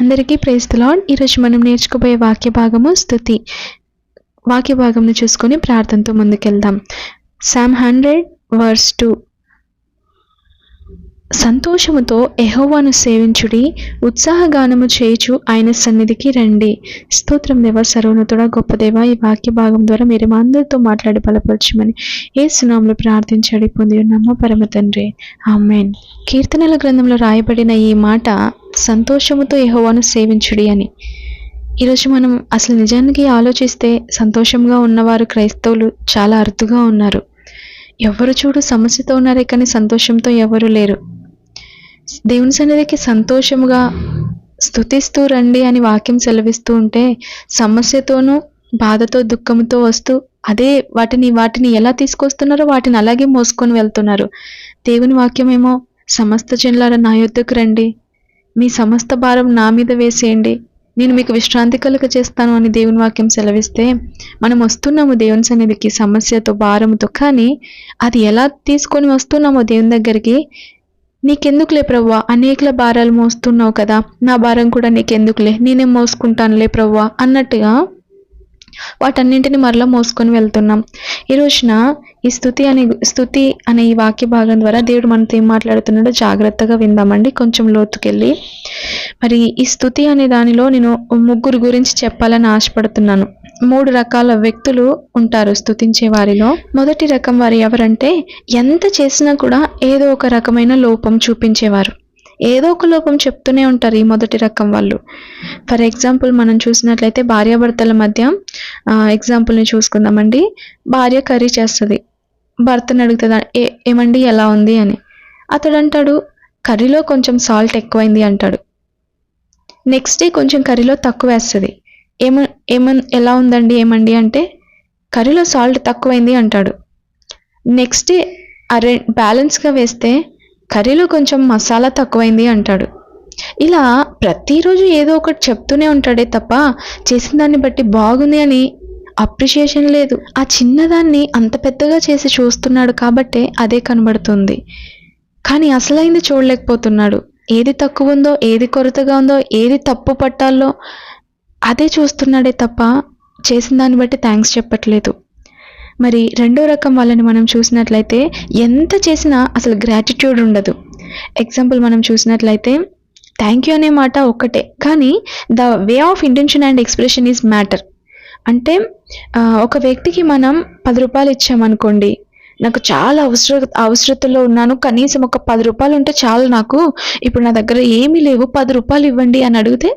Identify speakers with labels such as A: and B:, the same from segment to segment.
A: అందరికీ ప్రేస్తులాడ్ ఈరోజు మనం నేర్చుకోబోయే వాక్య భాగము స్థుతి. వాక్య భాగంను చూసుకొని ప్రార్థనతో ముందుకెళ్దాం. శామ్ హండ్రెడ్ వర్స్ టూ సంతోషముతో ఎహోవాను సేవించుడి ఉత్సాహగానము చేయుచు ఆయన సన్నిధికి రండి. స్తోత్రం దేవ సర్వనతుడ గొప్ప దేవ ఈ వాక్య భాగం ద్వారా మీరు మా అందరితో మాట్లాడి బలపరచమని ఏ సునాములు ప్రార్థించడి పొంది ఉన్నామో. పరమ తండ్రి. ఆమెన్. కీర్తనల గ్రంథంలో రాయబడిన ఈ మాట సంతోషముతో యహోవాను సేవించుడి అని. ఈరోజు మనం అసలు నిజానికి ఆలోచిస్తే సంతోషంగా ఉన్నవారు క్రైస్తవులు చాలా అరుదుగా ఉన్నారు. ఎవరు చూడు సమస్యతో ఉన్నారే కానీ సంతోషంతో ఎవరు లేరు. దేవుని సన్నిధికి సంతోషముగా స్తుతిస్తూ రండి అని వాక్యం సెలవిస్తూ ఉంటే సమస్యతోనూ బాధతో దుఃఖంతో వస్తూ అదే వాటిని వాటిని ఎలా తీసుకొస్తున్నారో వాటిని అలాగే మోసుకొని వెళ్తున్నారు. దేవుని వాక్యం ఏమో సమస్త జనులారా నా యొద్దకు రండి. మీ సమస్త భారం నా మీద వేసేయండి. నేను మీకు విశ్రాంతి కలుగ చేస్తాను అని దేవుని వాక్యం సెలవిస్తే మనం వస్తున్నాము దేవుని సన్నిధికి సమస్యతో భారముతో కానీ అది ఎలా తీసుకొని వస్తున్నామో దేవుని దగ్గరికి? నీకెందుకులే ప్రవ్వా? అనేకల భారాలు మోస్తున్నావు కదా. నా భారం కూడా నీకెందుకులే? నేనే మోసుకుంటానులే ప్రవ్వా? అన్నట్టుగా వాటన్నింటిని మరలా మోసుకొని వెళ్తున్నాం. ఈ రోజున ఈ స్థుతి అనే స్థుతి అనే ఈ వాక్య భాగం ద్వారా దేవుడు మనతో ఏం మాట్లాడుతున్నాడో జాగ్రత్తగా విందామండి. కొంచెం లోతుకెళ్ళి. మరి ఈ స్థుతి అనే దానిలో నేను ముగ్గురు గురించి చెప్పాలని ఆశపడుతున్నాను. మూడు రకాల వ్యక్తులు ఉంటారు స్థుతించే వారిలో. మొదటి రకం వారు ఎవరంటే ఎంత చేసినా కూడా ఏదో ఒక రకమైన లోపం చూపించేవారు. ఏదో ఒక లోపం చెప్తూనే ఉంటారు ఈ మొదటి రకం వాళ్ళు. ఫర్ ఎగ్జాంపుల్ మనం చూసినట్లయితే భార్యాభర్తల మధ్య ఎగ్జాంపుల్ని చూసుకుందామండి. భార్య కర్రీ చేస్తుంది. భర్తను అడుగుతుంది ఏ ఏమండి ఎలా ఉంది? అని. అతడు అంటాడు కర్రీలో కొంచెం సాల్ట్ ఎక్కువైంది అంటాడు. నెక్స్ట్ డే కొంచెం కర్రీలో తక్కువ వేస్తుంది. ఏమ ఏమన్ ఎలా ఉందండి ఏమండి? అంటే కర్రీలో సాల్ట్ తక్కువైంది అంటాడు. నెక్స్ట్ డే అరే బ్యాలెన్స్గా వేస్తే కర్రీలో కొంచెం మసాలా తక్కువైంది అంటాడు. ఇలా ప్రతిరోజు ఏదో ఒకటి చెప్తూనే ఉంటాడే తప్ప చేసిన దాన్ని బట్టి బాగుంది అని అప్రిషియేషన్ లేదు. ఆ చిన్నదాన్ని అంత పెద్దగా చేసి చూస్తున్నాడు కాబట్టే అదే కనబడుతుంది. కానీ అసలైంది చూడలేకపోతున్నాడు. ఏది తక్కువ ఉందో ఏది కొరతగా ఉందో ఏది తప్పు పట్టాలో అదే చూస్తున్నాడే తప్ప చేసిన దాన్ని బట్టి థ్యాంక్స్ చెప్పట్లేదు. మరి రెండో రకం వాళ్ళని మనం చూసినట్లయితే ఎంత చేసినా అసలు గ్రాటిట్యూడ్ ఉండదు. ఎగ్జాంపుల్ మనం చూసినట్లయితే థ్యాంక్ యూ అనే మాట ఒక్కటే కానీ the way of intention and expression is matter అంటే ఒక వ్యక్తికి మనం పది రూపాయలు ఇచ్చామనుకోండి నాకు చాలా అవసర అవసరతలో ఉన్నాను కనీసం ఒక పది రూపాయలు ఉంటే చాలు నాకు ఇప్పుడు నా దగ్గర ఏమీ లేవు పది రూపాయలు ఇవ్వండి అని అడిగితే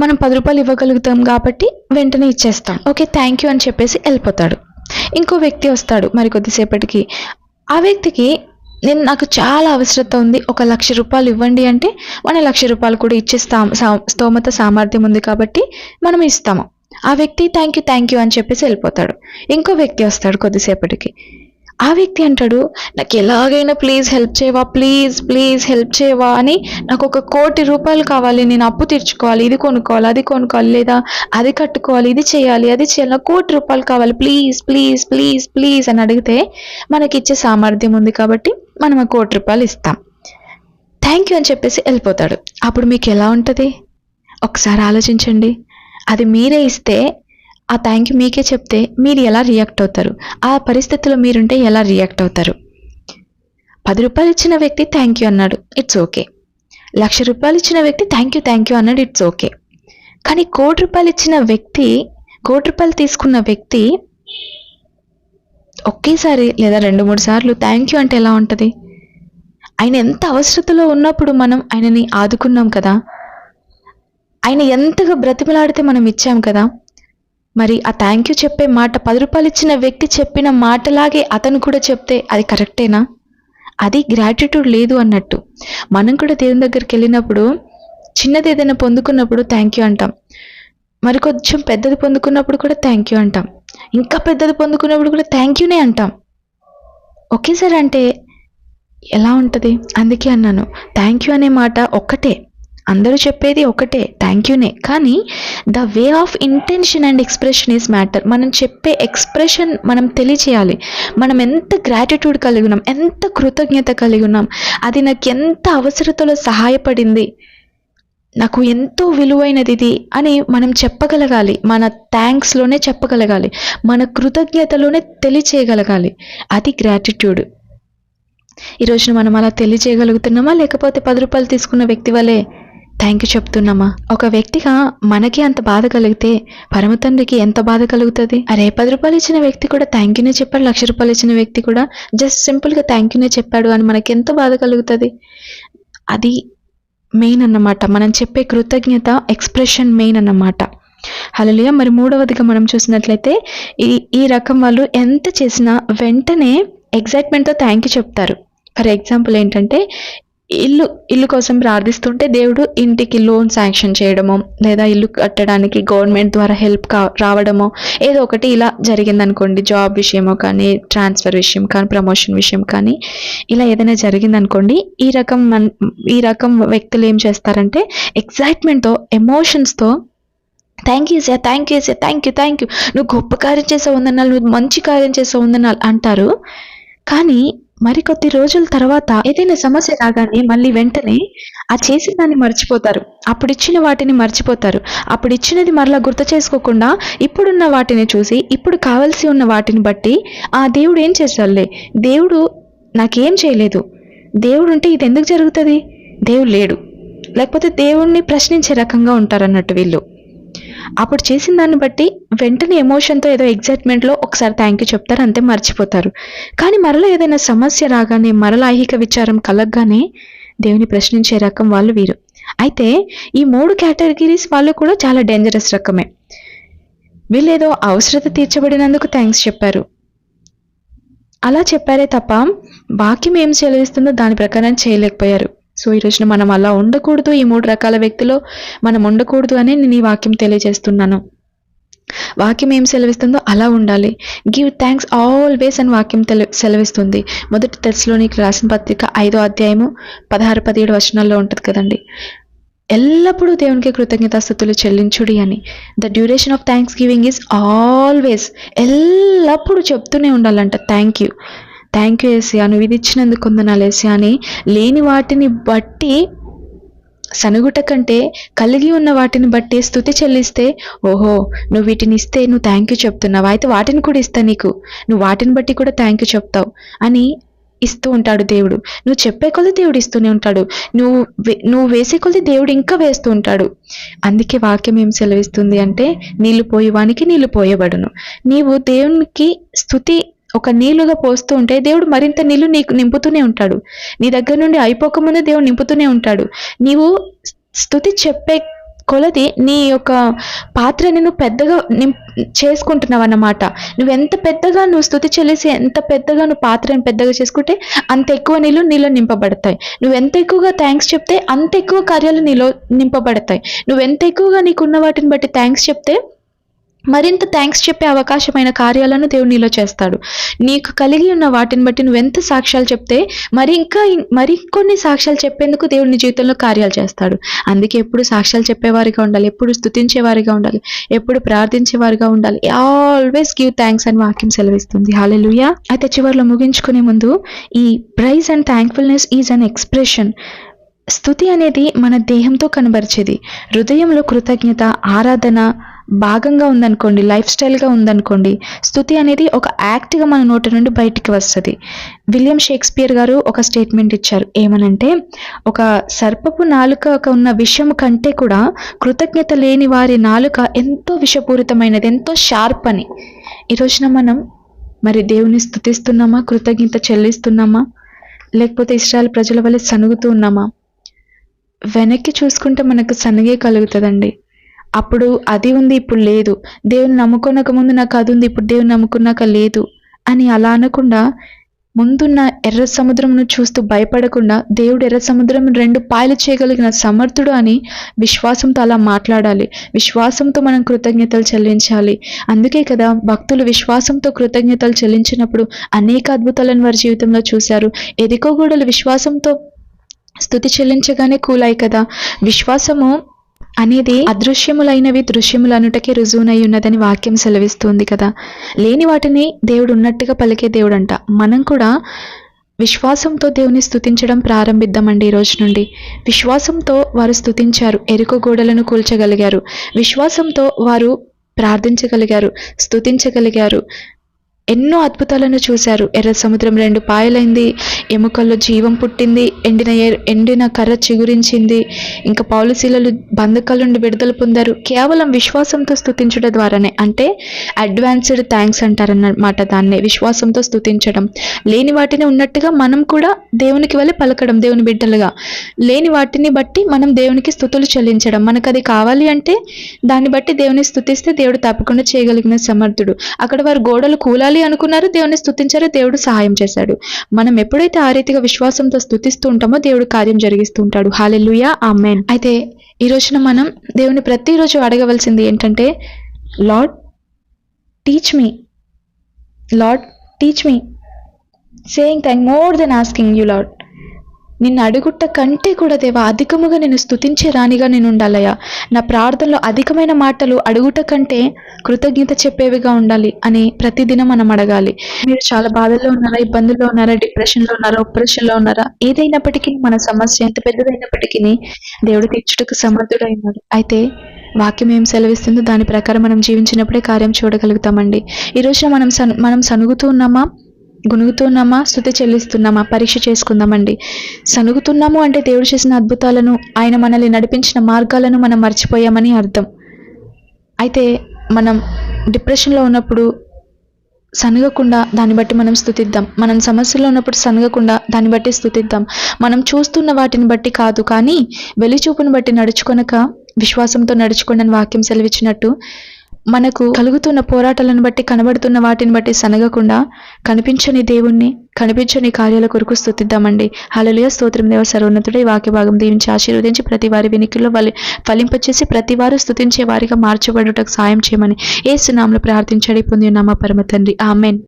A: మనం పది రూపాయలు ఇవ్వగలుగుతాం కాబట్టి వెంటనే ఇచ్చేస్తాం. ఓకే థ్యాంక్ యూ అని చెప్పేసి వెళ్ళిపోతాడు. ఇంకో వ్యక్తి వస్తాడు మరి కొద్దిసేపటికి ఆ వ్యక్తికి నేను నాకు చాలా అవసరత ఉంది. ఒక లక్ష రూపాయలు ఇవ్వండి అంటే మన లక్ష రూపాయలు కూడా ఇచ్చే స్థా- సా- స్తోమత సామర్థ్యం ఉంది కాబట్టి మనం ఇస్తాము. ఆ వ్యక్తి థ్యాంక్ యూ థ్యాంక్ యూ అని చెప్పేసి వెళ్ళిపోతాడు. ఇంకో వ్యక్తి వస్తాడు కొద్దిసేపటికి. ఆ వ్యక్తి అంటాడు నాకు ఎలాగైనా ప్లీజ్ హెల్ప్ చేయవా ప్లీజ్ ప్లీజ్ హెల్ప్ చేయవా అని నాకు ఒక కోటి రూపాయలు కావాలి నేను అప్పు తీర్చుకోవాలి ఇది కొనుక్కోవాలి అది కొనుక్కోవాలి లేదా అది కట్టుకోవాలి ఇది చేయాలి అది చేయాలి నాకు కోటి రూపాయలు కావాలి ప్లీజ్ ప్లీజ్ ప్లీజ్ ప్లీజ్ అని అడిగితే మనకి ఇచ్చే సామర్థ్యం ఉంది కాబట్టి మనం ఆ కోటి రూపాయలు ఇస్తాం. థ్యాంక్ యూ అని చెప్పేసి వెళ్ళిపోతాడు. అప్పుడు మీకు ఎలా ఉంటుంది? ఒకసారి ఆలోచించండి. అది మీరే ఇస్తే ఆ థ్యాంక్ యూ మీకే చెప్తే మీరు ఎలా రియాక్ట్ అవుతారు? ఆ పరిస్థితిలో మీరుంటే ఎలా రియాక్ట్ అవుతారు? పది రూపాయలు ఇచ్చిన వ్యక్తి థ్యాంక్ యూ అన్నాడు ఇట్స్ ఓకే లక్ష రూపాయలు ఇచ్చిన వ్యక్తి థ్యాంక్ యూ థ్యాంక్ యూ అన్నాడు ఇట్స్ ఓకే కానీ కోటి రూపాయలు ఇచ్చిన వ్యక్తి కోటి రూపాయలు తీసుకున్న వ్యక్తి ఒకేసారి లేదా రెండు మూడు సార్లు థ్యాంక్ యూ అంటే ఎలా ఉంటుంది? ఆయన ఎంత అవసరతలో ఉన్నప్పుడు మనం ఆయనని ఆదుకున్నాం కదా? ఆయన ఎంతగా బ్రతిమలాడితే మనం ఇచ్చాం కదా? మరి ఆ థ్యాంక్ యూ చెప్పే మాట పది రూపాయలు ఇచ్చిన వ్యక్తి చెప్పిన మాటలాగే అతను కూడా చెప్తే అది కరెక్టేనా అది గ్రాటిట్యూడ్ లేదు అన్నట్టు. మనం కూడా దేవుని దగ్గరికి వెళ్ళినప్పుడు చిన్నది ఏదైనా పొందుకున్నప్పుడు థ్యాంక్ యూ అంటాం. మరి కొంచెం పెద్దది పొందుకున్నప్పుడు కూడా థ్యాంక్ యూ అంటాం. ఇంకా పెద్దది పొందుకున్నప్పుడు కూడా థ్యాంక్ యూనే అంటాం. ఒకేసారి అంటే ఎలా ఉంటుంది? అందుకే అన్నాను. థ్యాంక్ యూ అనే మాట ఒక్కటే. అందరూ చెప్పేది ఒకటే థ్యాంక్ యూనే కానీ the way of intention and expression is matter మనం చెప్పే ఎక్స్ప్రెషన్ మనం తెలియచేయాలి. మనం ఎంత గ్రాటిట్యూడ్ కలిగి ఉన్నాం ఎంత కృతజ్ఞత కలిగి ఉన్నాం అది నాకు ఎంత అవసరతలో సహాయపడింది నాకు ఎంతో విలువైనది ఇది అని మనం చెప్పగలగాలి. మన థ్యాంక్స్లోనే చెప్పగలగాలి. మన కృతజ్ఞతలోనే తెలియచేయగలగాలి. అది గ్రాటిట్యూడ్ ఈ రోజున మనం అలా తెలియజేయగలుగుతున్నామా లేకపోతే పది రూపాయలు తీసుకున్న వ్యక్తి వలె థ్యాంక్ యూ చెప్తున్నామా? ఒక వ్యక్తిగా మనకి అంత బాధ కలిగితే పరమ తండ్రికి ఎంత బాధ కలుగుతుంది? అరే పది రూపాయలు ఇచ్చిన వ్యక్తి కూడా థ్యాంక్ యూనే చెప్పాడు లక్ష రూపాయలు ఇచ్చిన వ్యక్తి కూడా జస్ట్ సింపుల్గా థ్యాంక్ యూనే చెప్పాడు అని మనకి ఎంత బాధ కలుగుతుంది? అది మెయిన్ అన్నమాట. మనం చెప్పే కృతజ్ఞత ఎక్స్ప్రెషన్ మెయిన్ అన్నమాట. హలలియ మరి మూడవదిగా మనం చూసినట్లయితే ఈ ఈ రకం వాళ్ళు ఎంత చేసినా వెంటనే ఎగ్జైట్మెంట్తో థ్యాంక్ యూ చెప్తారు. ఫర్ ఎగ్జాంపుల్ ఏంటంటే ఇల్లు ఇల్లు కోసం ప్రార్థిస్తుంటే దేవుడు ఇంటికి లోన్ శాంక్షన్ చేయడమో లేదా ఇల్లు కట్టడానికి గవర్నమెంట్ ద్వారా హెల్ప్ కా రావడమో ఏదో ఒకటి ఇలా జరిగిందనుకోండి జాబ్ విషయమో కానీ ట్రాన్స్ఫర్ విషయం కానీ ప్రమోషన్ విషయం కానీ ఇలా ఏదైనా జరిగిందనుకోండి ఈ రకం మన్ ఈ రకం వ్యక్తులు ఏం చేస్తారంటే ఎక్సైట్మెంట్తో ఎమోషన్స్తో thank you sir thank you sir thank you thank you నువ్వు గొప్ప కార్యం చేసావు ఉందన్నాళ్ళు నువ్వు మంచి కార్యం చేసావు ఉందన్నాళ్ళు అంటారు. కానీ మరి కొద్ది రోజుల తర్వాత ఏదైనా సమస్య రాగానే మళ్ళీ వెంటనే ఆ చేసిన దాన్ని మర్చిపోతారు. అప్పుడు ఇచ్చిన వాటిని మర్చిపోతారు. అప్పుడు ఇచ్చినది మరలా గుర్తు చేసుకోకుండా ఇప్పుడున్న వాటిని చూసి ఇప్పుడు కావలసి ఉన్న వాటిని బట్టి ఆ దేవుడు ఏం చేశాడులే దేవుడు నాకేం చేయలేదు. దేవుడు ఉంటే ఇది ఎందుకు జరుగుతుంది? దేవుడు లేడు. లేకపోతే దేవుణ్ణి ప్రశ్నించే రకంగా ఉంటారు అన్నట్టు వీళ్ళు. అప్పుడు చేసిన దాన్ని బట్టి వెంటనే ఎమోషన్తో ఏదో ఎగ్జైట్మెంట్లో ఒకసారి థ్యాంక్ యూ చెప్తారు అంతే మర్చిపోతారు. కానీ మరలా ఏదైనా సమస్య రాగానే మరలా ఐహిక విచారం కలగగానే దేవుని ప్రశ్నించే రకం వాళ్ళు వీరు. అయితే ఈ మూడు కేటగిరీస్ వాళ్ళు కూడా చాలా డేంజరస్ రకమే. వీళ్ళేదో అవసరత తీర్చబడినందుకు థ్యాంక్స్ చెప్పారు. అలా చెప్పారే తప్ప వాక్యం ఏం చెలవిస్తుందో దాని ప్రకారం చేయలేకపోయారు. సో ఈ రోజున మనం అలా ఉండకూడదు. ఈ మూడు రకాల వ్యక్తిలో మనం ఉండకూడదు అని నేను ఈ వాక్యం తెలియజేస్తున్నాను. వాక్యం ఏం సెలవిస్తుందో అలా ఉండాలి. గివ్ థ్యాంక్స్ ఆల్వేస్ అని వాక్యం తెలి సెలవిస్తుంది. మొదటి తెస్లోనికి రాసిన పత్రిక ఐదో అధ్యాయము పదహారు పదిహేడు వచనాల్లో ఉంటుంది కదండి. ఎల్లప్పుడూ దేవునికి కృతజ్ఞతాస్థుతులు చెల్లించుడి అని. The duration of thanksgiving is always ఎల్లప్పుడూ చెప్తూనే ఉండాలంట. థ్యాంక్ యూ థ్యాంక్ యూ ఏసియా నువ్వు ఇది ఇచ్చినందుకు వందనాలు ఏసియా అని లేని వాటిని బట్టి సనుగుట కంటే కలిగి ఉన్న వాటిని బట్టి స్థుతి చెల్లిస్తే ఓహో నువ్వు వీటిని ఇస్తే నువ్వు థ్యాంక్ యూ చెప్తున్నావు. అయితే వాటిని కూడా ఇస్తా నీకు. నువ్వు వాటిని బట్టి కూడా థ్యాంక్ యూ చెప్తావు అని ఇస్తూ ఉంటాడు దేవుడు. నువ్వు చెప్పే కొలది దేవుడు ఇస్తూనే ఉంటాడు. నువ్వు వే- నువ్వు వేసే కొలది దేవుడు ఇంకా వేస్తూ ఉంటాడు. అందుకే వాక్యం ఏం సెలవిస్తుంది అంటే నీళ్ళు పోయేవానికి నీళ్ళు పోయబడును. నీవు దేవునికి స్థుతి ఒక నీళ్ళుగా పోస్తూ ఉంటే దేవుడు మరింత నీళ్ళు నీకు నింపుతూనే ఉంటాడు. నీ దగ్గర నుండి అయిపోకముందే దేవుడు నింపుతూనే ఉంటాడు. నీవు స్థుతి చెప్పే కొలది నీ యొక్క పాత్రని నువ్వు పెద్దగా నిం చేసుకుంటున్నావు అన్నమాట. నువ్వు ఎంత పెద్దగా నువ్వు స్థుతి చెల్లిసి ఎంత పెద్దగా నువ్వు పాత్రని పెద్దగా చేసుకుంటే అంత ఎక్కువ నీళ్ళు నీలో నింపబడతాయి. నువ్వు ఎంత ఎక్కువగా థ్యాంక్స్ చెప్తే అంత ఎక్కువ కార్యాలు నీలో నింపబడతాయి. నువ్వు ఎంత ఎక్కువగా నీకున్న వాటిని బట్టి థ్యాంక్స్ చెప్తే మరింత థ్యాంక్స్ చెప్పే అవకాశమైన కార్యాలను దేవుడు నీలో చేస్తాడు. నీకు కలిగి ఉన్న వాటిని బట్టి నువ్వు ఎంత సాక్ష్యాలు చెప్తే మరి ఇంకా మరికొన్ని మరి కొన్ని సాక్ష్యాలు చెప్పేందుకు దేవుడు నీ జీవితంలో కార్యాలు చేస్తాడు. అందుకే ఎప్పుడు సాక్ష్యాలు చెప్పేవారిగా ఉండాలి ఎప్పుడు స్థుతించేవారిగా ఉండాలి ఎప్పుడు ప్రార్థించేవారిగా ఉండాలి. ఆల్వేస్ గివ్ థ్యాంక్స్ అని వాక్యం సెలవిస్తుంది. హాలెలుయా అయితే చివరిలో ముగించుకునే ముందు ఈ praise and thankfulness is an expression స్థుతి అనేది మన దేహంతో కనబరిచేది. హృదయంలో కృతజ్ఞత ఆరాధన భాగంగా ఉందనుకోండి లైఫ్ స్టైల్గా ఉందనుకోండి స్థుతి అనేది ఒక యాక్ట్గా మన నోటి నుండి బయటికి వస్తుంది. విలియం షేక్స్పియర్ గారు ఒక స్టేట్మెంట్ ఇచ్చారు ఏమనంటే ఒక సర్పపు నాలుక ఉన్న విషం కంటే కూడా కృతజ్ఞత లేని వారి నాలుక ఎంతో విషపూరితమైనది ఎంతో షార్ప్ అని. ఈ రోజున మనం మరి దేవుని స్థుతిస్తున్నామా కృతజ్ఞత చెల్లిస్తున్నామా లేకపోతే ఇస్రాయల్ ప్రజల వల్ల సనుగుతూ ఉన్నామా? వెనక్కి చూసుకుంటే మనకు సనుగే కలుగుతుందండి. అప్పుడు అది ఉంది ఇప్పుడు లేదు. దేవుని నమ్ముకున్నాక ముందు నాకు అది ఉంది ఇప్పుడు దేవుని నమ్ముకున్నాక లేదు అని అలా అనకుండా ముందున్న ఎర్ర సముద్రంను చూస్తూ భయపడకుండా దేవుడు ఎర్ర సముద్రం రెండు పాయలు చేయగలిగిన సమర్థుడు అని విశ్వాసంతో అలా మాట్లాడాలి. విశ్వాసంతో మనం కృతజ్ఞతలు చెల్లించాలి. అందుకే కదా భక్తులు విశ్వాసంతో కృతజ్ఞతలు చెల్లించినప్పుడు అనేక అద్భుతాలను వారి జీవితంలో చూశారు. ఎదికోగూడలు విశ్వాసంతో స్థుతి చెల్లించగానే కూలాయి కదా. విశ్వాసము అనేది అదృశ్యములైనవి దృశ్యములనుటకే రుజువునై ఉన్నదని వాక్యం సెలవిస్తుంది కదా. లేని వాటిని దేవుడు ఉన్నట్టుగా పలికే దేవుడు అంట మనం కూడా విశ్వాసంతో దేవుని స్థుతించడం ప్రారంభిద్దామండి ఈ రోజు నుండి. విశ్వాసంతో వారు స్థుతించారు ఎరుక గోడలను కూల్చగలిగారు. విశ్వాసంతో వారు ప్రార్థించగలిగారు స్థుతించగలిగారు ఎన్నో అద్భుతాలను చూశారు. ఎర్ర సముద్రం రెండు పాయలైంది. ఎముకల్లో జీవం పుట్టింది. ఎండిన ఎండిన కర్ర చిగురించింది. ఇంకా పౌలశీలలు బంధకాల నుండి విడుదల పొందారు. కేవలం విశ్వాసంతో స్థుతించడం ద్వారానే. అంటే అడ్వాన్స్డ్ థ్యాంక్స్ అంటారన్నమాట దాన్నే విశ్వాసంతో స్థుతించడం లేని వాటిని ఉన్నట్టుగా మనం కూడా దేవునికి వెళ్ళి పలకడం దేవుని బిడ్డలుగా. లేని వాటిని బట్టి మనం దేవునికి స్థుతులు చెల్లించడం. మనకు అది కావాలి అంటే దాన్ని బట్టి దేవుని స్థుతిస్తే దేవుడు తప్పకుండా చేయగలిగిన సమర్థుడు. అక్కడ వారు గోడలు కూలాలి అనుకున్నారు దేవుని స్థుతించారు దేవుడు సహాయం చేశాడు. మనం ఎప్పుడైతే ఆ రీతిగా విశ్వాసంతో స్థుతిస్తూ ఉంటామో దేవుడు కార్యం జరిగిస్తూ ఉంటాడు. హాలెలుయా మెన్ అయితే ఈ రోజున మనం దేవుని ప్రతిరోజు అడగవలసింది ఏంటంటే Lord teach me Lord teach me saying thank more than asking you Lord నిన్ను అడుగుట కంటే కూడా దేవా అధికముగా నేను స్తుతించే రాణిగా నేను ఉండాలయ్యా నా ప్రార్థనలో అధికమైన మాటలు అడుగుట కంటే కృతజ్ఞత చెప్పేవిగా ఉండాలి అని ప్రతిదినం మనం అడగాలి. మీరు చాలా బాధల్లో ఉన్నారా ఇబ్బందుల్లో ఉన్నారా డిప్రెషన్లో ఉన్నారా ఒప్రెషన్లో ఉన్నారా? ఏదైనప్పటికీ మన సమస్య ఎంత పెద్దదైనప్పటికీ దేవుడు తీర్చుటకు సమర్థుడైనాడు. అయితే వాక్యం ఏం సెలవిస్తుందో దాని ప్రకారం మనం జీవించినప్పుడే కార్యం చూడగలుగుతామండి. ఈ రోజున మనం సన్ మనం సనుగుతూ ఉన్నామా? గునుగుతున్నామా? స్థుతి చెల్లిస్తున్నామా? పరీక్ష చేసుకుందామండి. సనుగుతున్నాము అంటే దేవుడు చేసిన అద్భుతాలను ఆయన మనల్ని నడిపించిన మార్గాలను మనం మర్చిపోయామని అర్థం. అయితే మనం డిప్రెషన్లో ఉన్నప్పుడు సనగకుండా దాన్ని బట్టి మనం స్థుతిద్దాం మనం సమస్యలో ఉన్నప్పుడు సనగకుండా దాన్ని బట్టి స్థుతిద్దాం మనం చూస్తున్న వాటిని బట్టి కాదు కానీ వెలిచూపును బట్టి నడుచుకొనక విశ్వాసంతో నడుచుకోండి వాక్యం సెలవిచ్చినట్టు మనకు కలుగుతున్న పోరాటాలను బట్టి కనబడుతున్న వాటిని బట్టి సనగకుండా కనిపించని దేవుణ్ణి కనిపించని కార్యాల కొరకు స్థుతిద్దామండి హలలియ స్తోత్రం దేవ సర్వోన్నతుడు ఈ వాక్య భాగం దీవించి ఆశీర్వదించి ప్రతి వారి వెనుకల్లో వాళ్ళు ఫలింపచేసి ప్రతి వారు స్థుతించే వారిగా మార్చబడుటకు సాయం చేయమని ఏ సునామలు ప్రార్థించడి పొంది ఉన్నామా పరమ తండ్రి. ఆమెన్.